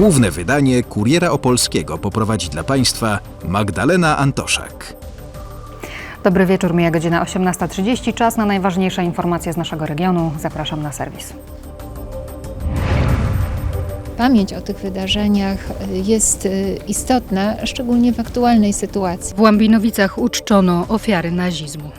Główne wydanie Kuriera Opolskiego poprowadzi dla Państwa Magdalena Antoszak. Dobry wieczór, mija godzina 18.30. Czas na najważniejsze informacje z naszego regionu. Zapraszam na serwis. Pamięć o tych wydarzeniach y, jest y, istotna, szczególnie w aktualnej sytuacji. W Łambinowicach uczczono ofiary nazizmu.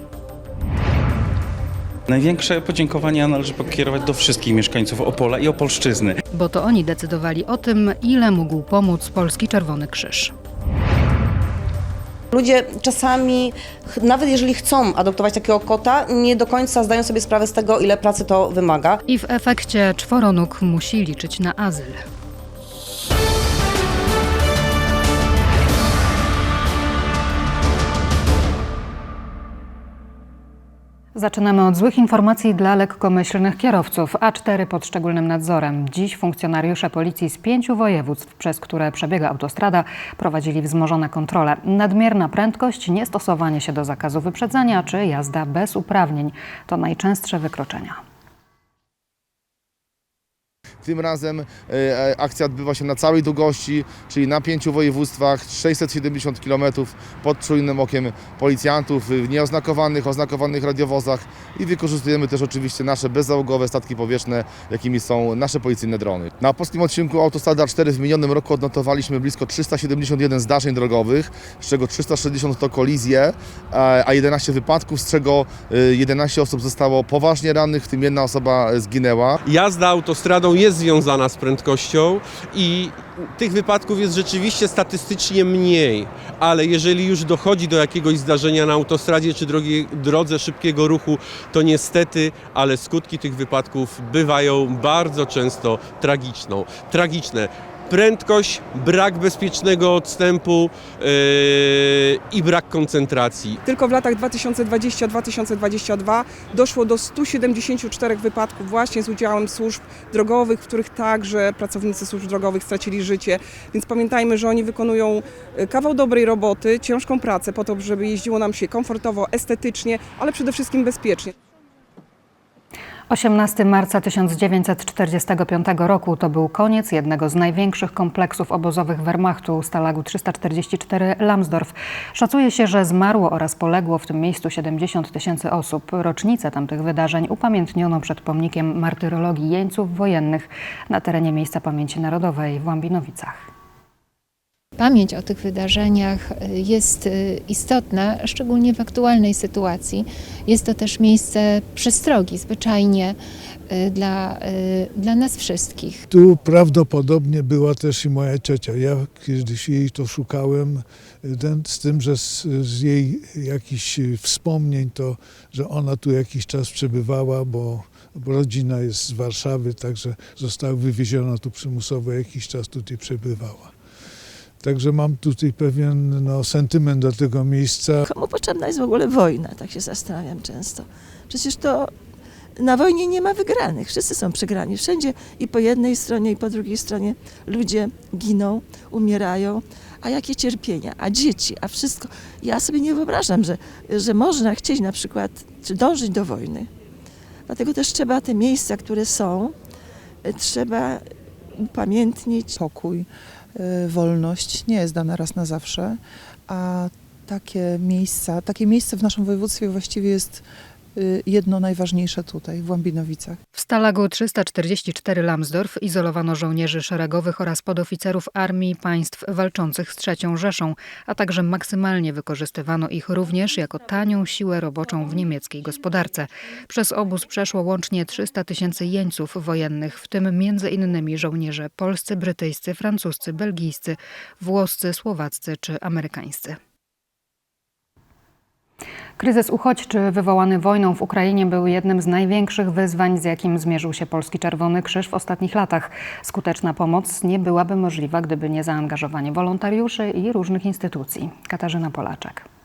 Największe podziękowania należy pokierować do wszystkich mieszkańców Opola i Opolszczyzny. Bo to oni decydowali o tym, ile mógł pomóc Polski Czerwony Krzyż. Ludzie czasami, nawet jeżeli chcą adoptować takiego kota, nie do końca zdają sobie sprawę z tego, ile pracy to wymaga. I w efekcie czworonóg musi liczyć na azyl. Zaczynamy od złych informacji dla lekkomyślnych kierowców. A4 pod szczególnym nadzorem. Dziś funkcjonariusze policji z pięciu województw, przez które przebiega autostrada, prowadzili wzmożone kontrole. Nadmierna prędkość, niestosowanie się do zakazu wyprzedzania czy jazda bez uprawnień to najczęstsze wykroczenia. Tym razem e, e, akcja odbywa się na całej długości, czyli na pięciu województwach, 670 km pod czujnym okiem policjantów w nieoznakowanych, oznakowanych radiowozach i wykorzystujemy też oczywiście nasze bezzałogowe statki powietrzne, jakimi są nasze policyjne drony. Na polskim odcinku Autostrada 4 w minionym roku odnotowaliśmy blisko 371 zdarzeń drogowych, z czego 360 to kolizje, e, a 11 wypadków, z czego e, 11 osób zostało poważnie rannych, w tym jedna osoba e, zginęła. Jazda autostradą jest związana z prędkością i tych wypadków jest rzeczywiście statystycznie mniej, ale jeżeli już dochodzi do jakiegoś zdarzenia na autostradzie czy drogi, drodze szybkiego ruchu, to niestety, ale skutki tych wypadków bywają bardzo często tragiczną, tragiczne. Prędkość, brak bezpiecznego odstępu yy, i brak koncentracji. Tylko w latach 2020-2022 doszło do 174 wypadków właśnie z udziałem służb drogowych, w których także pracownicy służb drogowych stracili życie. Więc pamiętajmy, że oni wykonują e, kawał dobrej roboty, ciężką pracę po to, żeby jeździło nam się komfortowo, estetycznie, ale przede wszystkim bezpiecznie. 18 marca 1945 roku to był koniec jednego z największych kompleksów obozowych Wehrmachtu, Stalagu 344 Lambsdorff. Szacuje się, że zmarło oraz poległo w tym miejscu 70 tysięcy osób. Rocznicę tamtych wydarzeń upamiętniono przed pomnikiem martyrologii jeńców wojennych na terenie Miejsca Pamięci Narodowej w Łambinowicach. Pamięć o tych wydarzeniach y, jest y, istotna, szczególnie w aktualnej sytuacji. Jest to też miejsce przestrogi zwyczajnie y, dla, dla nas wszystkich. Tu prawdopodobnie była też i moja ciocia. Ja kiedyś jej to szukałem, ten, z tym, że z, z jej jakichś wspomnień to, że ona tu jakiś czas przebywała, bo, bo rodzina jest z Warszawy, także została wywieziona tu przymusowo, jakiś czas tutaj przebywała. Także mam tutaj pewien no, sentyment do tego miejsca. Komu potrzebna jest w ogóle wojna? Tak się zastanawiam często. Przecież to na wojnie nie ma wygranych. Wszyscy są przegrani. Wszędzie i po jednej stronie, i po drugiej stronie ludzie giną, umierają. A jakie cierpienia, a dzieci, a wszystko. Ja sobie nie wyobrażam, że, że można chcieć na przykład, czy dążyć do wojny. Dlatego też trzeba te miejsca, które są, trzeba upamiętnić. Pokój, y, wolność nie jest dana raz na zawsze, a takie miejsca, takie miejsce w naszym województwie właściwie jest jedno najważniejsze tutaj, w Łambinowicach. W Stalagu 344 Lambsdorff izolowano żołnierzy szeregowych oraz podoficerów armii państw walczących z III Rzeszą, a także maksymalnie wykorzystywano ich również jako tanią siłę roboczą w niemieckiej gospodarce. Przez obóz przeszło łącznie 300 tysięcy jeńców wojennych, w tym innymi żołnierze polscy, brytyjscy, francuscy, belgijscy, włoscy, słowaccy czy amerykańscy. Kryzys uchodźczy wywołany wojną w Ukrainie był jednym z największych wyzwań, z jakim zmierzył się Polski Czerwony Krzyż w ostatnich latach. Skuteczna pomoc nie byłaby możliwa, gdyby nie zaangażowanie wolontariuszy i różnych instytucji. Katarzyna Polaczek.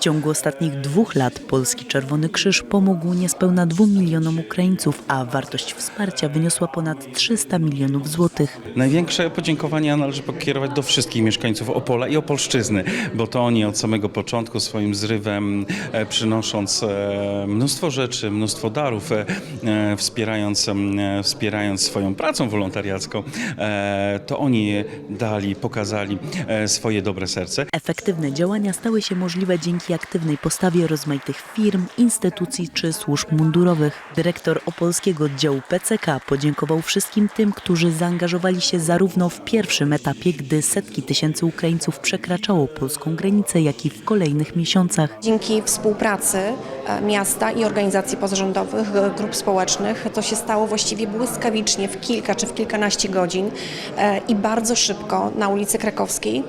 W ciągu ostatnich dwóch lat Polski Czerwony Krzyż pomógł niespełna 2 milionom Ukraińców, a wartość wsparcia wyniosła ponad 300 milionów złotych. Największe podziękowania należy pokierować do wszystkich mieszkańców Opola i Opolszczyzny, bo to oni od samego początku swoim zrywem, e, przynosząc e, mnóstwo rzeczy, mnóstwo darów, e, wspierając, wspierając swoją pracą wolontariacką, to oni dali, pokazali swoje dobre serce. Efektywne działania stały się możliwe dzięki aktywnej postawie rozmaitych firm, instytucji czy służb mundurowych. Dyrektor opolskiego oddziału PCK podziękował wszystkim tym, którzy zaangażowali się zarówno w pierwszym etapie, gdy setki tysięcy Ukraińców przekraczało polską granicę, jak i w kolejnych miesiącach. Dzięki współpracy e, miasta i organizacji pozarządowych, e, grup społecznych, to się stało właściwie błyskawicznie w kilka czy w kilkanaście godzin e, i bardzo szybko na ulicy Krakowskiej.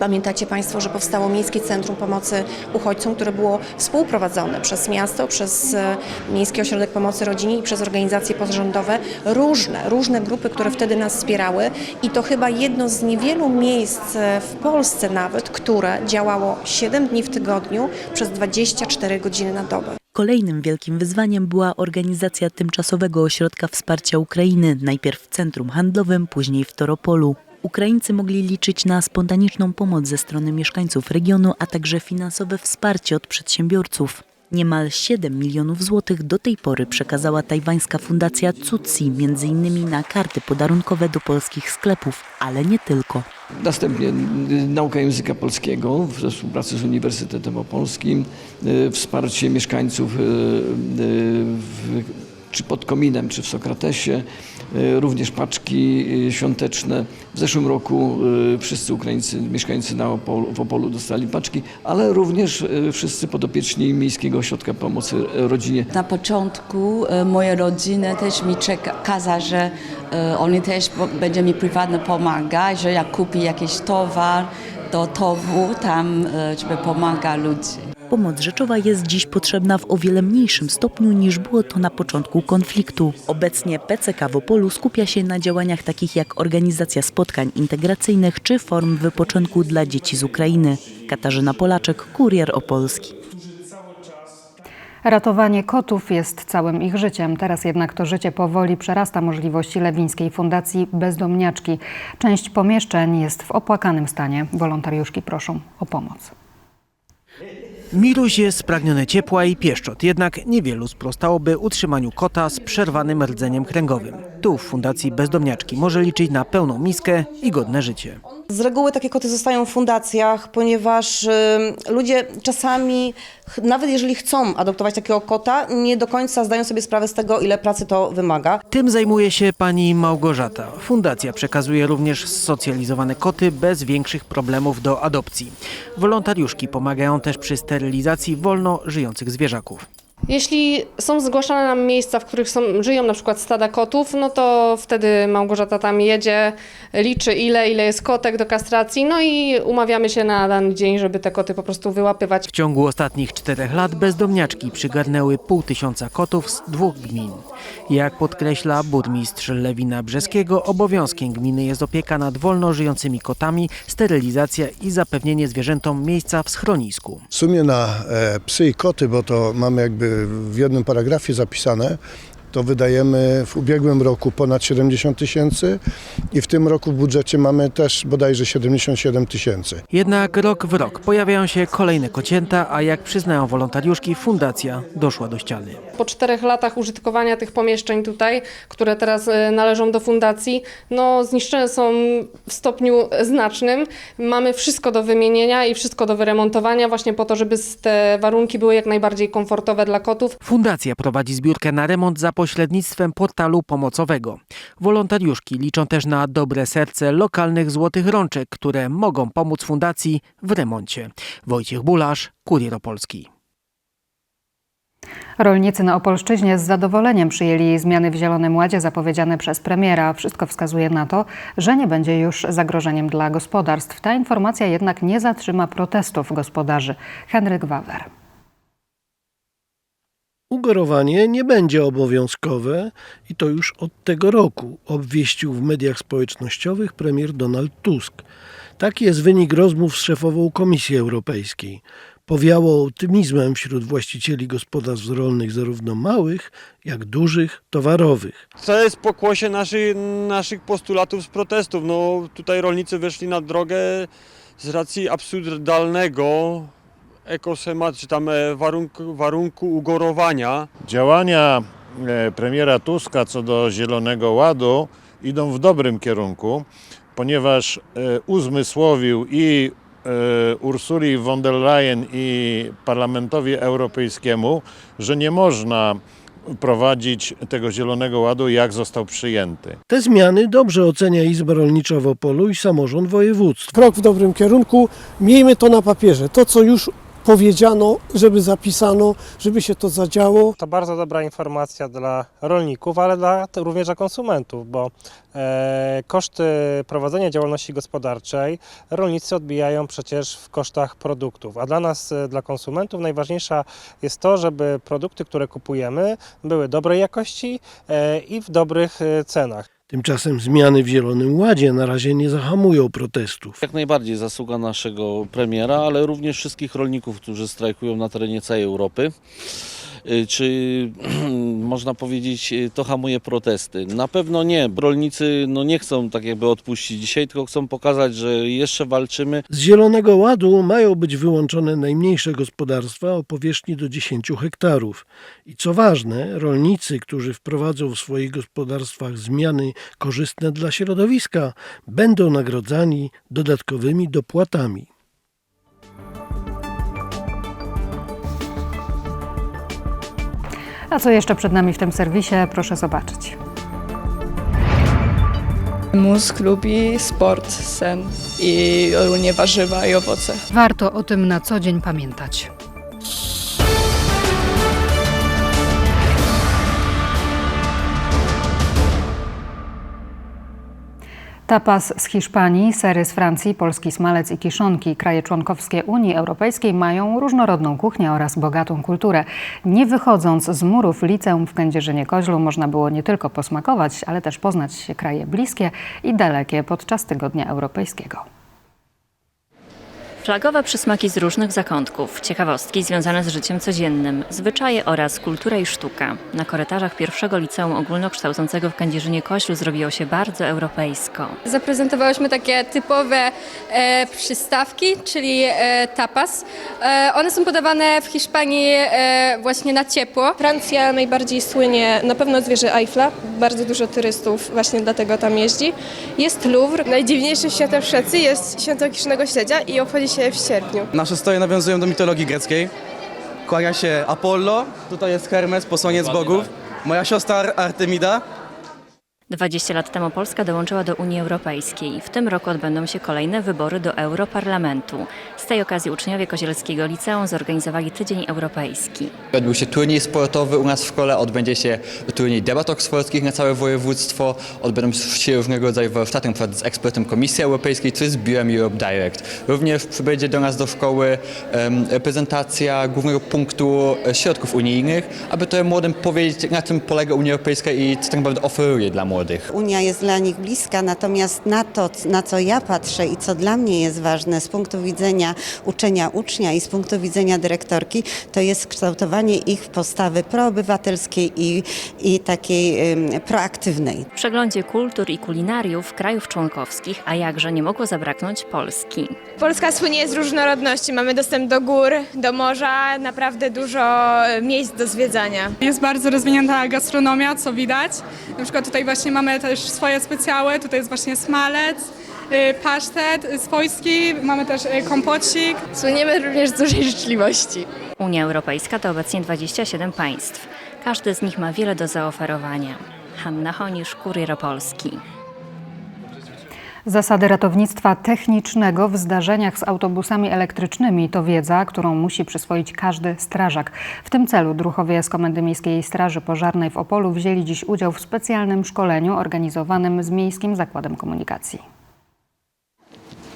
Pamiętacie Państwo, że powstało Miejskie Centrum Pomocy Uchodźcom, które było współprowadzone przez miasto, przez e, Miejski Ośrodek Pomocy Rodzinie i przez organizacje pozarządowe. Różne, różne grupy, które wtedy nas wspierały i to chyba jedno z niewielu miejsc e, w Polsce nawet, które działało 7 dni w tygodniu przez 24 godziny na dobę. Kolejnym wielkim wyzwaniem była organizacja tymczasowego ośrodka wsparcia Ukrainy, najpierw w centrum handlowym, później w Toropolu. Ukraińcy mogli liczyć na spontaniczną pomoc ze strony mieszkańców regionu, a także finansowe wsparcie od przedsiębiorców. Niemal 7 milionów złotych do tej pory przekazała tajwańska fundacja Tutsi, między innymi na karty podarunkowe do polskich sklepów, ale nie tylko. Następnie nauka języka polskiego we współpracy z Uniwersytetem Opolskim, y, wsparcie mieszkańców y, w, czy pod kominem, czy w Sokratesie, y, również paczki y, świąteczne. W zeszłym roku y, wszyscy Ukraińcy, mieszkańcy na Opolu, w Opolu dostali paczki, ale również wszyscy podopieczni Miejskiego Ośrodka Pomocy Rodzinie. Na początku e, moja rodzina też mi czeka, kaza, że e, oni też będzie mi prywatnie pomagać, że jak kupi jakiś towar do towu, tam e, żeby pomaga ludzi. Pomoc rzeczowa jest dziś potrzebna w o wiele mniejszym stopniu niż było to na początku konfliktu. Obecnie PCK w Opolu skupia się na działaniach takich jak organizacja spotkań integracyjnych czy form wypoczynku dla dzieci z Ukrainy. Katarzyna Polaczek, Kurier Opolski. Ratowanie kotów jest całym ich życiem. Teraz jednak to życie powoli przerasta możliwości Lewińskiej Fundacji Bezdomniaczki. Część pomieszczeń jest w opłakanym stanie. Wolontariuszki proszą o pomoc. Miluś jest spragniony ciepła i pieszczot, jednak niewielu sprostałoby utrzymaniu kota z przerwanym rdzeniem kręgowym. Tu w Fundacji Bezdomniaczki może liczyć na pełną miskę i godne życie. Z reguły takie koty zostają w fundacjach, ponieważ ludzie czasami, nawet jeżeli chcą adoptować takiego kota, nie do końca zdają sobie sprawę z tego, ile pracy to wymaga. Tym zajmuje się pani Małgorzata. Fundacja przekazuje również socjalizowane koty bez większych problemów do adopcji. Wolontariuszki pomagają też przy sterylizacji wolno żyjących zwierzaków. Jeśli są zgłaszane nam miejsca, w których są, żyją na przykład stada kotów, no to wtedy Małgorzata tam jedzie, liczy ile, ile jest kotek do kastracji, no i umawiamy się na dany dzień, żeby te koty po prostu wyłapywać. W ciągu ostatnich czterech lat bezdomniaczki przygarnęły pół tysiąca kotów z dwóch gmin. Jak podkreśla burmistrz Lewina Brzeskiego, obowiązkiem gminy jest opieka nad wolno żyjącymi kotami, sterylizacja i zapewnienie zwierzętom miejsca w schronisku. W sumie na e, psy i koty, bo to mamy jakby w jednym paragrafie zapisane, to wydajemy w ubiegłym roku ponad 70 tysięcy i w tym roku w budżecie mamy też bodajże 77 tysięcy. Jednak rok w rok pojawiają się kolejne kocięta, a jak przyznają wolontariuszki, fundacja doszła do ściany. Po czterech latach użytkowania tych pomieszczeń tutaj, które teraz e, należą do fundacji, no zniszczone są w stopniu znacznym. Mamy wszystko do wymienienia i wszystko do wyremontowania właśnie po to, żeby te warunki były jak najbardziej komfortowe dla kotów. Fundacja prowadzi zbiórkę na remont za pośrednictwem portalu pomocowego. Wolontariuszki liczą też na dobre serce lokalnych złotych rączek, które mogą pomóc fundacji w remoncie. Wojciech Bulasz, Kurier Opolski. Rolnicy na Opolszczyźnie z zadowoleniem przyjęli zmiany w Zielonym Ładzie zapowiedziane przez premiera. Wszystko wskazuje na to, że nie będzie już zagrożeniem dla gospodarstw. Ta informacja jednak nie zatrzyma protestów gospodarzy. Henryk Wawer. Ugorowanie nie będzie obowiązkowe i to już od tego roku, obwieścił w mediach społecznościowych premier Donald Tusk. Taki jest wynik rozmów z szefową Komisji Europejskiej. Powiało optymizmem wśród właścicieli gospodarstw rolnych, zarówno małych, jak dużych, towarowych. To jest pokłosie naszych, naszych postulatów z protestów. No, tutaj rolnicy wyszli na drogę z racji absurdalnego ekoschematu, czy tam e, warunku, warunku ugorowania. Działania e, premiera Tuska co do Zielonego Ładu idą w dobrym kierunku, ponieważ e, uzmysłowił i Ursuli von der Leyen i Parlamentowi Europejskiemu, że nie można prowadzić tego Zielonego Ładu, jak został przyjęty. Te zmiany dobrze ocenia Izba Rolnicza w Opolu i samorząd województwa. Krok w dobrym kierunku. Miejmy to na papierze. To, co już powiedziano, żeby zapisano, żeby się to zadziało. To bardzo dobra informacja dla rolników, ale dla, również dla konsumentów, bo e, koszty prowadzenia działalności gospodarczej rolnicy odbijają przecież w kosztach produktów, a dla nas, e, dla konsumentów najważniejsza jest to, żeby produkty, które kupujemy były dobrej jakości e, i w dobrych e, cenach. Tymczasem zmiany w Zielonym Ładzie na razie nie zahamują protestów. Jak najbardziej zasługa naszego premiera, ale również wszystkich rolników, którzy strajkują na terenie całej Europy. Y, Czy można powiedzieć, y, to hamuje protesty? Na pewno nie. Rolnicy no, nie chcą tak jakby odpuścić dzisiaj, tylko chcą pokazać, że jeszcze walczymy. Z Zielonego Ładu mają być wyłączone najmniejsze gospodarstwa o powierzchni do 10 hektarów. I co ważne, rolnicy, którzy wprowadzą w swoich gospodarstwach zmiany korzystne dla środowiska, będą nagrodzani dodatkowymi dopłatami. A co jeszcze przed nami w tym serwisie, proszę zobaczyć. Mózg lubi sport, sen i ogólnie warzywa i owoce. Warto o tym na co dzień pamiętać. Tapas z Hiszpanii, sery z Francji, polski smalec i kiszonki. Kraje członkowskie Unii Europejskiej mają różnorodną kuchnię oraz bogatą kulturę. Nie wychodząc z murów liceum w Kędzierzynie-Koźlu można było nie tylko posmakować, ale też poznać kraje bliskie i dalekie podczas Tygodnia Europejskiego. Flagowe przysmaki z różnych zakątków, ciekawostki związane z życiem codziennym, zwyczaje oraz kultura i sztuka. Na korytarzach pierwszego liceum ogólnokształcącego w Kędzierzynie-Koźlu zrobiło się bardzo europejsko. Zaprezentowałyśmy takie typowe e, przystawki, czyli e, tapas. E, one są podawane w Hiszpanii e, właśnie na ciepło. Francja najbardziej słynie na pewno z wieży Eiffla. Bardzo dużo turystów właśnie dlatego tam jeździ. Jest Louvre. Najdziwniejszym świętem w Szwecji jest święto Kiszonego Śledzia i obchodzi się w sierpniu. Nasze stoje nawiązują do mitologii greckiej. Kłania się Apollo, tutaj jest Hermes, posłaniec bogów. Moja siostra Ar- Artemida. 20 lat temu Polska dołączyła do Unii Europejskiej. W tym roku odbędą się kolejne wybory do Europarlamentu. Z tej okazji uczniowie Kozielskiego Liceum zorganizowali Tydzień Europejski. Odbył się turniej sportowy u nas w szkole, odbędzie się turniej debat oksfordzkich na całe województwo, odbędą się różnego rodzaju warsztaty, przykład z ekspertem Komisji Europejskiej czy z biurem Europe Direct. Również przybędzie do nas do szkoły reprezentacja głównego punktu e, środków unijnych, aby to młodym powiedzieć, na czym polega Unia Europejska i co tak naprawdę oferuje dla młodych. Unia jest dla nich bliska, natomiast na to, na co ja patrzę i co dla mnie jest ważne z punktu widzenia uczenia ucznia i z punktu widzenia dyrektorki, to jest kształtowanie ich postawy proobywatelskiej i, i takiej ym, proaktywnej. W przeglądzie kultur i kulinariów krajów członkowskich, a jakże nie mogło zabraknąć Polski. Polska słynie z różnorodności. Mamy dostęp do gór, do morza, naprawdę dużo miejsc do zwiedzania. Jest bardzo rozwinięta gastronomia, co widać. Na przykład tutaj właśnie mamy też swoje specjały, tutaj jest właśnie smalec, y, pasztet swojski, mamy też y, kompocik. Słyniemy również z dużej życzliwości. Unia Europejska to obecnie 27 państw. Każdy z nich ma wiele do zaoferowania. Hanna Honisz, Kurier Opolski. Zasady ratownictwa technicznego w zdarzeniach z autobusami elektrycznymi to wiedza, którą musi przyswoić każdy strażak. W tym celu druhowie z Komendy Miejskiej Straży Pożarnej w Opolu wzięli dziś udział w specjalnym szkoleniu organizowanym z Miejskim Zakładem Komunikacji.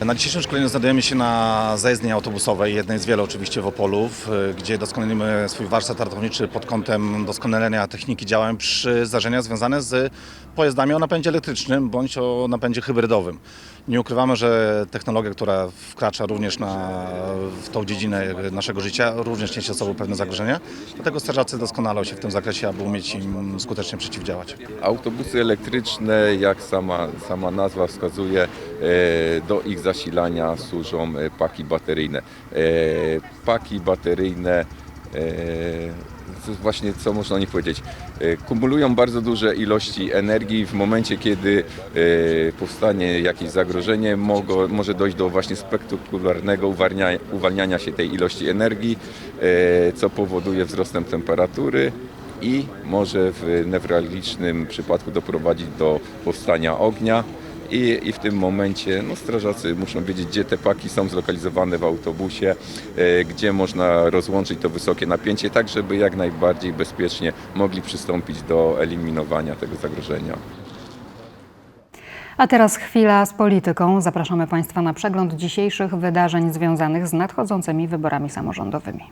Na dzisiejszym szkoleniu znajdujemy się na zajezdni autobusowej, jednej z wielu oczywiście w Opolu, gdzie doskonalimy swój warsztat ratowniczy pod kątem doskonalenia techniki działań przy zdarzeniach związane z pojazdami o napędzie elektrycznym bądź o napędzie hybrydowym. Nie ukrywamy, że technologia, która wkracza również na, w tą dziedzinę naszego życia, również niesie ze sobą pewne zagrożenia. Dlatego strażacy doskonalą się w tym zakresie, aby umieć im skutecznie przeciwdziałać. Autobusy elektryczne, jak sama, sama nazwa wskazuje, e, do ich zasilania służą e, paki bateryjne. E, Paki bateryjne, e, właśnie co można nich powiedzieć, kumulują bardzo duże ilości energii w momencie, kiedy powstanie jakieś zagrożenie, może dojść do właśnie spektakularnego uwalniania, uwalniania się tej ilości energii, co powoduje wzrostem temperatury i może w newralgicznym przypadku doprowadzić do powstania ognia. I, I w tym momencie no, strażacy muszą wiedzieć, gdzie te paki są zlokalizowane w autobusie, e, gdzie można rozłączyć to wysokie napięcie, tak żeby jak najbardziej bezpiecznie mogli przystąpić do eliminowania tego zagrożenia. A teraz chwila z polityką. Zapraszamy Państwa na przegląd dzisiejszych wydarzeń związanych z nadchodzącymi wyborami samorządowymi.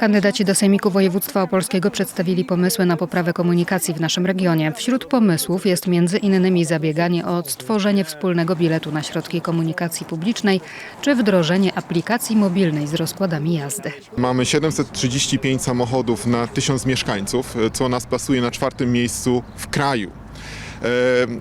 Kandydaci do Sejmiku Województwa Opolskiego przedstawili pomysły na poprawę komunikacji w naszym regionie. Wśród pomysłów jest między innymi zabieganie o stworzenie wspólnego biletu na środki komunikacji publicznej czy wdrożenie aplikacji mobilnej z rozkładami jazdy. Mamy 735 samochodów na 1000 mieszkańców, co nas plasuje na czwartym miejscu w kraju.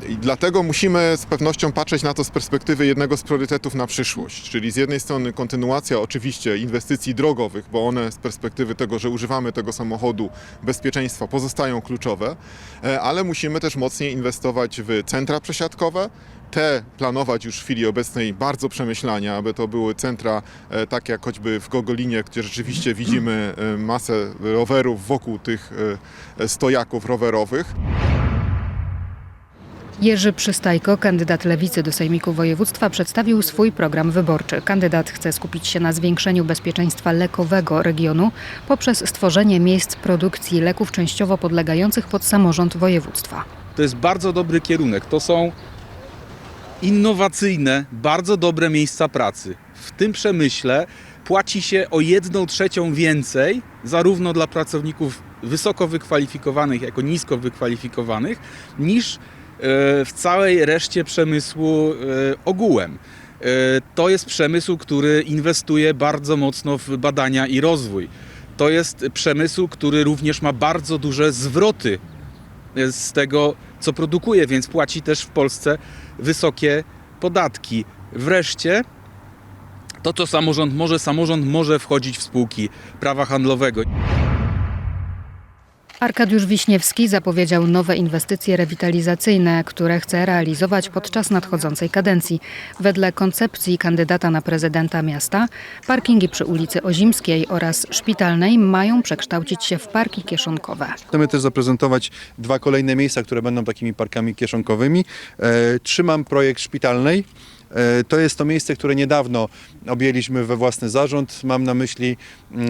I dlatego musimy z pewnością patrzeć na to z perspektywy jednego z priorytetów na przyszłość, czyli z jednej strony kontynuacja oczywiście inwestycji drogowych, bo one z perspektywy tego, że używamy tego samochodu bezpieczeństwa pozostają kluczowe, e, ale musimy też mocniej inwestować w centra przesiadkowe, te planować już w chwili obecnej bardzo przemyślania, aby to były centra e, tak jak choćby w Gogolinie, gdzie rzeczywiście widzimy e, masę rowerów wokół tych stojaków rowerowych. Jerzy Przystajko, kandydat Lewicy do Sejmiku Województwa, przedstawił swój program wyborczy. Kandydat chce skupić się na zwiększeniu bezpieczeństwa lekowego regionu poprzez stworzenie miejsc produkcji leków częściowo podlegających pod samorząd województwa. To jest bardzo dobry kierunek. To są innowacyjne, bardzo dobre miejsca pracy. W tym przemyśle płaci się o jedną trzecią więcej, zarówno dla pracowników wysoko wykwalifikowanych, jako nisko wykwalifikowanych, niż w całej reszcie przemysłu e, ogółem. E, To jest przemysł, który inwestuje bardzo mocno w badania i rozwój. To jest przemysł, który również ma bardzo duże zwroty z tego, co produkuje, więc płaci też w Polsce wysokie podatki. Wreszcie to, co samorząd może, samorząd może wchodzić w spółki prawa handlowego. Arkadiusz Wiśniewski zapowiedział nowe inwestycje rewitalizacyjne, które chce realizować podczas nadchodzącej kadencji. Wedle koncepcji kandydata na prezydenta miasta, parkingi przy ulicy Ozimskiej oraz Szpitalnej mają przekształcić się w parki kieszonkowe. Chcemy też zaprezentować dwa kolejne miejsca, które będą takimi parkami kieszonkowymi. E, Trzymam projekt szpitalnej. E, To jest to miejsce, które niedawno objęliśmy we własny zarząd. Mam na myśli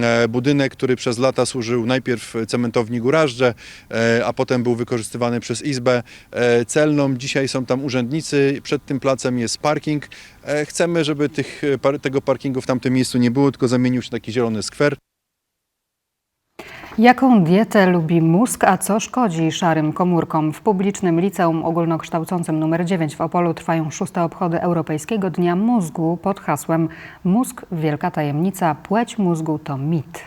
e, budynek, który przez lata służył najpierw cementowni Górażdże, e, a potem był wykorzystywany przez Izbę Celną. Dzisiaj są tam urzędnicy, przed tym placem jest parking. Chcemy, żeby tych, tego parkingu w tamtym miejscu nie było, tylko zamienił się taki zielony skwer. Jaką dietę lubi mózg, a co szkodzi szarym komórkom? W publicznym liceum ogólnokształcącym nr 9 w Opolu trwają szóste obchody Europejskiego Dnia Mózgu pod hasłem Mózg – wielka tajemnica, płeć mózgu to mit.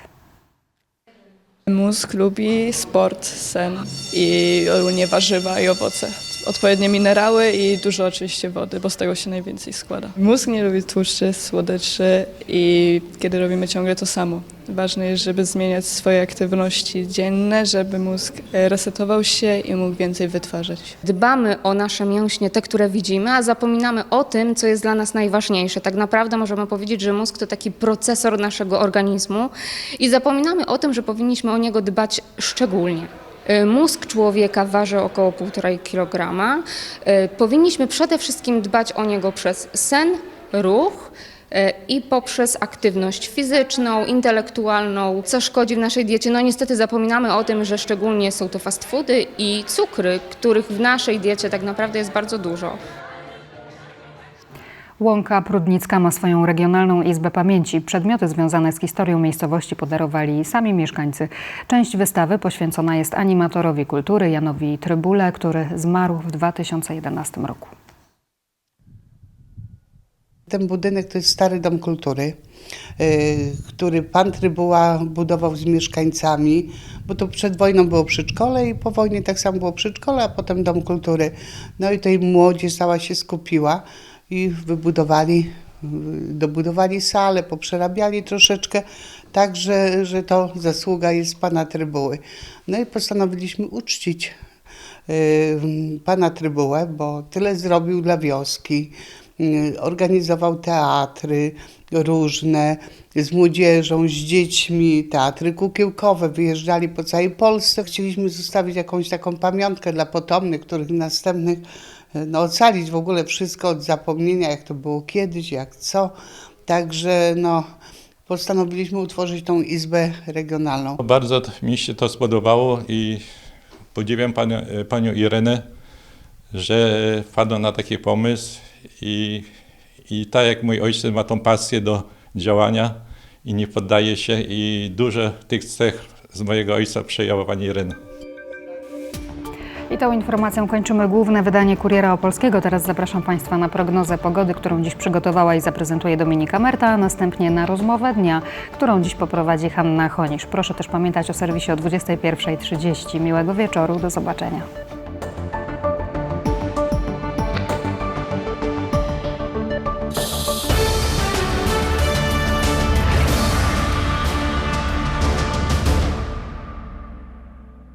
Mózg lubi sport, sen i ogólnie warzywa i owoce. Odpowiednie minerały i dużo oczywiście wody, bo z tego się najwięcej składa. Mózg nie lubi tłuszczy, słodyczy i kiedy robimy ciągle to samo. Ważne jest, żeby zmieniać swoje aktywności dzienne, żeby mózg e, resetował się i mógł więcej wytwarzać. Dbamy o nasze mięśnie, te, które widzimy, a zapominamy o tym, co jest dla nas najważniejsze. Tak naprawdę możemy powiedzieć, że mózg to taki procesor naszego organizmu i zapominamy o tym, że powinniśmy o niego dbać szczególnie. Y, Mózg człowieka waży około 1,5 kg. Y, Powinniśmy przede wszystkim dbać o niego przez sen, ruch, i poprzez aktywność fizyczną, intelektualną, co szkodzi w naszej diecie. No niestety zapominamy o tym, że szczególnie są to fast foody i cukry, których w naszej diecie tak naprawdę jest bardzo dużo. Łąka Prudnicka ma swoją regionalną izbę pamięci. Przedmioty związane z historią miejscowości podarowali sami mieszkańcy. Część wystawy poświęcona jest animatorowi kultury Janowi Trybule, który zmarł w 2011 roku. Ten budynek to jest stary dom kultury, y, który pan Trybuła budował z mieszkańcami, bo to przed wojną było przedszkole i po wojnie tak samo było przedszkole, a potem dom kultury. No i tej młodzież cała się skupiła i wybudowali, y, dobudowali salę, poprzerabiali troszeczkę, tak że, że to zasługa jest pana Trybuły. No i postanowiliśmy uczcić y, pana Trybułę, bo tyle zrobił dla wioski. Y, Organizował teatry różne z młodzieżą, z dziećmi, teatry kukiełkowe, wyjeżdżali po całej Polsce. Chcieliśmy zostawić jakąś taką pamiątkę dla potomnych, których następnych, y, no ocalić w ogóle wszystko od zapomnienia, jak to było kiedyś, jak co. Także no, postanowiliśmy utworzyć tą izbę regionalną. Bardzo mi się to spodobało i podziwiam panią, panią Irenę, że wpadła na taki pomysł i, i tak jak mój ojciec ma tą pasję do działania i nie poddaje się i dużo tych cech z mojego ojca przejęła pani Irena. I tą informacją kończymy główne wydanie Kuriera Opolskiego. Teraz zapraszam Państwa na prognozę pogody, którą dziś przygotowała i zaprezentuje Dominika Merta, a następnie na rozmowę dnia, którą dziś poprowadzi Hanna Chonisz. Proszę też pamiętać o serwisie o 21.30. Miłego wieczoru, do zobaczenia.